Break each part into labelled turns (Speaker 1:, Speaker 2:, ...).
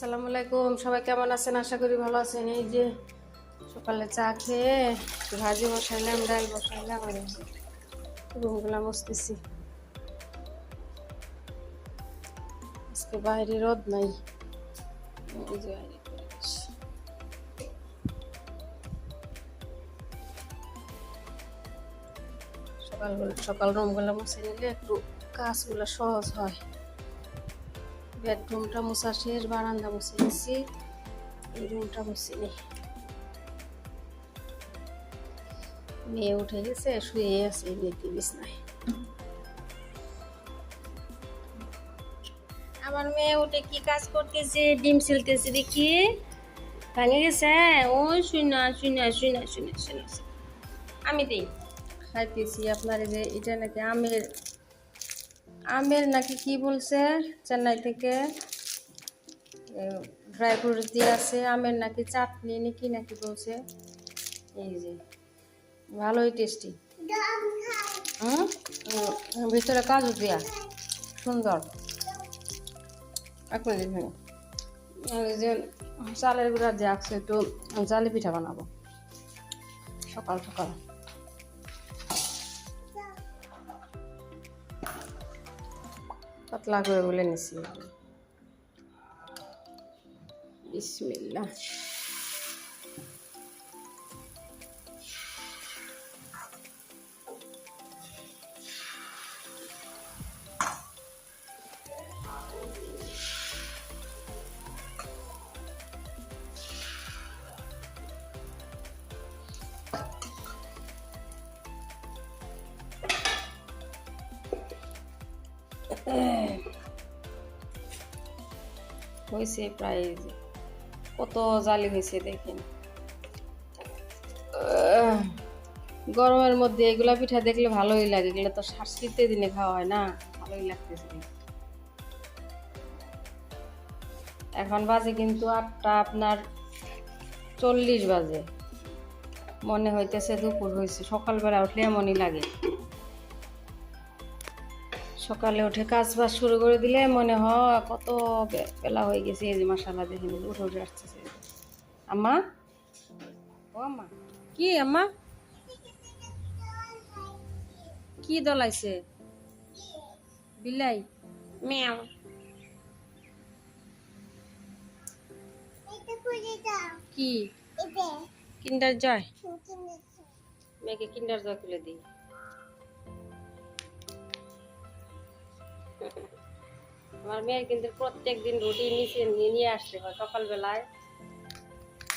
Speaker 1: আসসালামু আলাইকুম। সবাই কেমন আছেন? আশা করি ভালো আছেন। এই যে সকালে চা খেয়ে ভাজি বসাইলাম, ডাল বসাইলাম আর রুমগুলা বসতেছি আজকে বাইরে রোদ নাই। সকাল সকাল রুমগুলা মুছে নিলে একটু কাজগুলো সহজ হয়। বেডরুমটা মোছা শেষ বারান্দা মুছে নিছি এই রুমটা মুছে নি মেয়ে উঠে গেছে, শুয়ে আছে মেয়েটি বিছনায়। আমার মেয়ে উঠে কি কাজ করতেছে? ডিম ছিলতেছে দেখি। ভাঙে গেছে? ওই শুনা শুনা শুনা শুনা শুনা আমি দিই। খাইতেছি আপনার যে, এটা নাকি আমের আমের নাকি কি বলছে? চেন্নাই থেকে ড্রাই ফ্রুট দিয়ে আছে। আমের নাকি চাটনি, নাকি নাকি বলছে? এই যে, ভালোই টেস্টি ভিতরে কাজু দিয়া সুন্দর। যে চালের গুঁড়া দিয়ে আছে, একটু জালি পিঠা বানাবো। সকাল সকাল। পাতলা করে বলে নিছি। বিসমিল্লাহ। হয়েছে প্রায় কত জালি হয়েছে দেখেন। গরমের মধ্যে এগুলা পিঠা দেখলে ভালোই লাগে এগুলো তো শীতের দিনে খাওয়া হয় না, ভালোই লাগতেছে এখন বাজে কিন্তু আটটা, আপনার চল্লিশ বাজে। মনে হইতেছে দুপুর হয়েছে সকালবেলা উঠলে এমনই লাগে। সকালে উঠে কাজ বাজ শুরু করে দিলে মনে হয় কত বেলা হয়ে গেছে এই যে মাসালা দেখে উঠে উঠে আসতেছে। আম্মা? ও আম্মা। কি আম্মা? কি দলাইছে বিলাই? মেয়াও। কি? কিন্ডার জয়? মেয়েকে কিন্ডার জয় খুলে দিই। আমার মেয়ের কিন্তু প্রত্যেক দিন রুটি নিচে নিয়ে নিয়ে আসতে হয় সকালবেলায়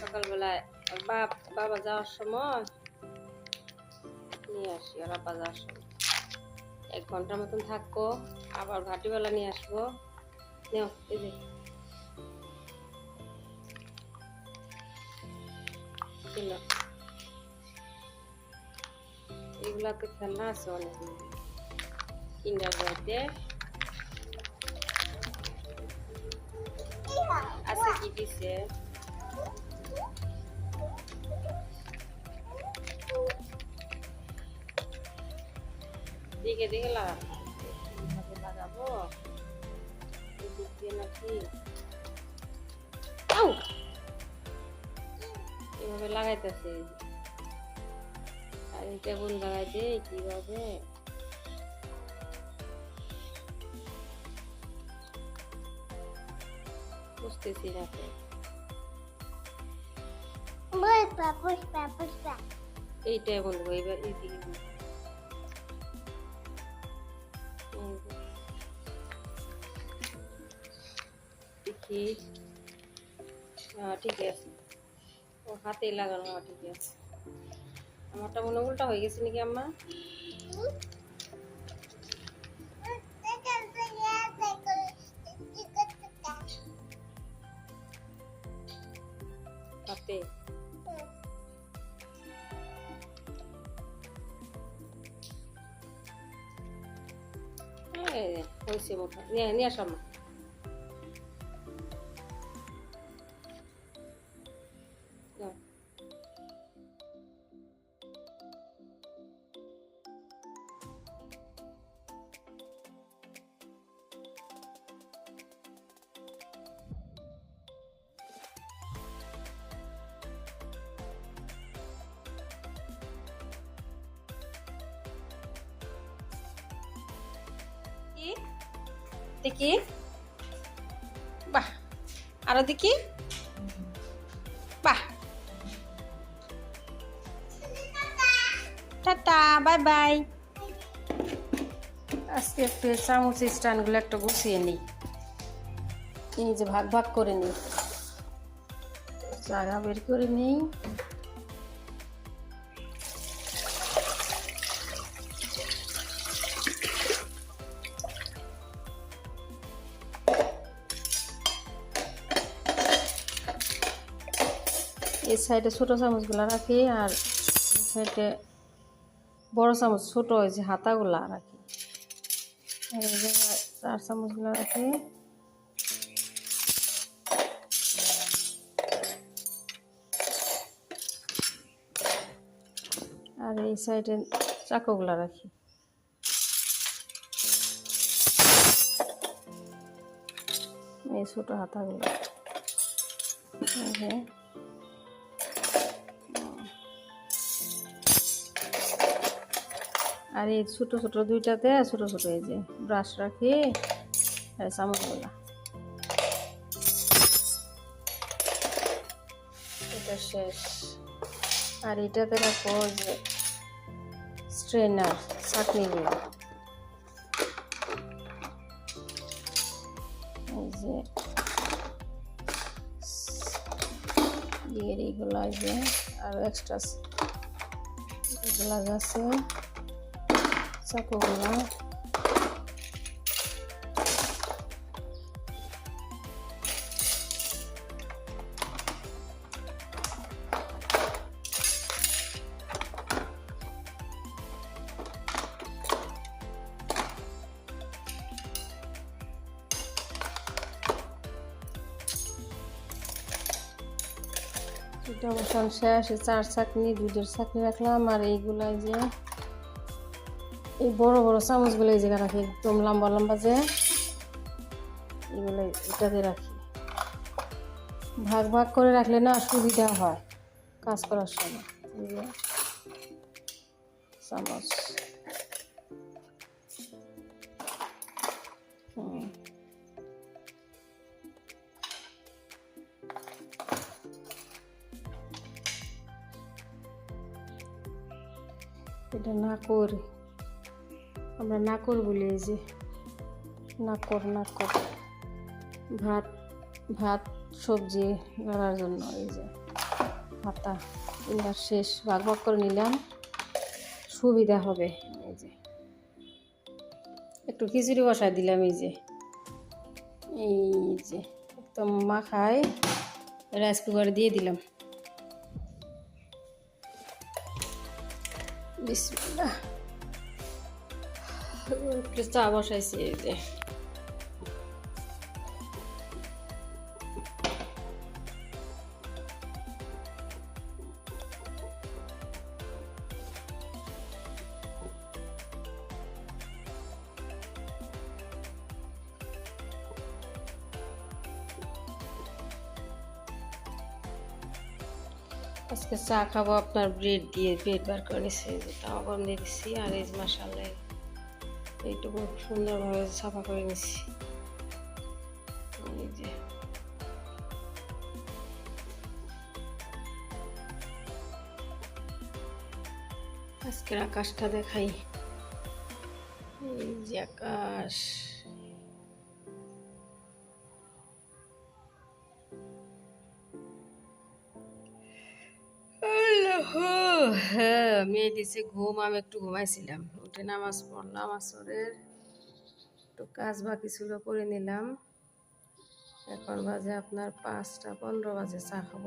Speaker 1: সকালবেলায় বাপ, বাবা যাওয়ার সময় নিয়ে আসি, আর আব্বা যাওয়ার সময়। এক ঘণ্টার মতন থাকব, আবার ঘাটিবেলা নিয়ে আসব। নেও, এই এগুলাতে খেলনা আছে অনেক কিন্ডার জয়তে দিছে। দিকে দিকে লাগাবো কীভাবে লাগাবো? এদিক লাগাইতেছে। আর এটা কোন লাগাইতে কীভাবে? বুঝতেছি না তো এইটা বলব এবার এইদিকে বলব। এই যে। দেখি। হ্যাঁ ঠিক আছে। ও হাতেই লাগানো ঠিক আছে। আমারটা মনে উল্টা হয়ে গেছে নাকি আম্মা? এই যে, হয়েছে মোটা নিয়ে নিয়ে দেখি বাহ, আরও দেখি বাহ। Tata, bye bye. আজকে একটু চামচ স্ট্যান্ডগুলো একটু গুছিয়ে নিই। এই যে ভাগ ভাগ করে নিই। জায়গা বের করে নিই। সাইডে ছোটো চামচগুলো রাখি আর সাইডে বড় চামচ, ছোট ওই যে হাতাগুলা রাখি। চার চামচগুলো রাখি। আর এই সাইডে চাকুগুলা রাখি। এই ছোট হাতাগুলো। আর এই ছোট ছোট দুইটাতে ছোট ছোট এই যে ব্রাশ রাখি, আর চামচগুলা। এটা শেষ। আর এটাতে রাখব যে স্ট্রেনার চাটনিগুলো এই এইগুলো আর এক্সট্রা এগুলো আছে। চাকুগুলো এটা অবসান শেষ চার চাকনি দুধের চাকনি রাখলাম আর এইগুলা যে এই বড় বড় চামচগুলো এই জায়গায় রাখি, একদম লম্বা লম্বা যে এগুলো এটাতে রাখি। ভাগ ভাগ করে রাখলে না সুবিধা হয় কাজ করার সময়। চামচ। এটা না নাকর আমরা নাকর বলি এই যে নাকর নাকর ভাত ভাত, সবজি রান্নার জন্য এই যে। হাতা এবার শেষ, ভাগ ভাগ করে নিলাম। সুবিধা হবে এই যে। একটু খিচুড়ি বসায় দিলাম এই যে। এই যে, একদম মাখায় রাইস কুকারে দিয়ে দিলাম। বিসমিল্লাহ। একটু চা বসাইছি এই যে আজকে চা খাব আপনার ব্রেড দিয়ে ব্রেড বার করে নিচ্ছি এই যে তাওয়া গরম দিয়ে দিচ্ছি আর এই যে মাসাল্লাহ এইটুকু সুন্দরভাবে সাফা করে নিচ্ছি। এই যে। আজকের আকাশটা দেখাই। এই যে আকাশ। আল্লাহ, হ্যাঁ মেয়ে দিছে, ঘুম, আমি একটু ঘুমাইছিলাম। উঠে নামাজ পড়লাম, আসরের একটু কাজ বাকি ছিল, করে নিলাম। এখন বাজে আপনার পাঁচটা, পনেরো বাজে, চা খাব।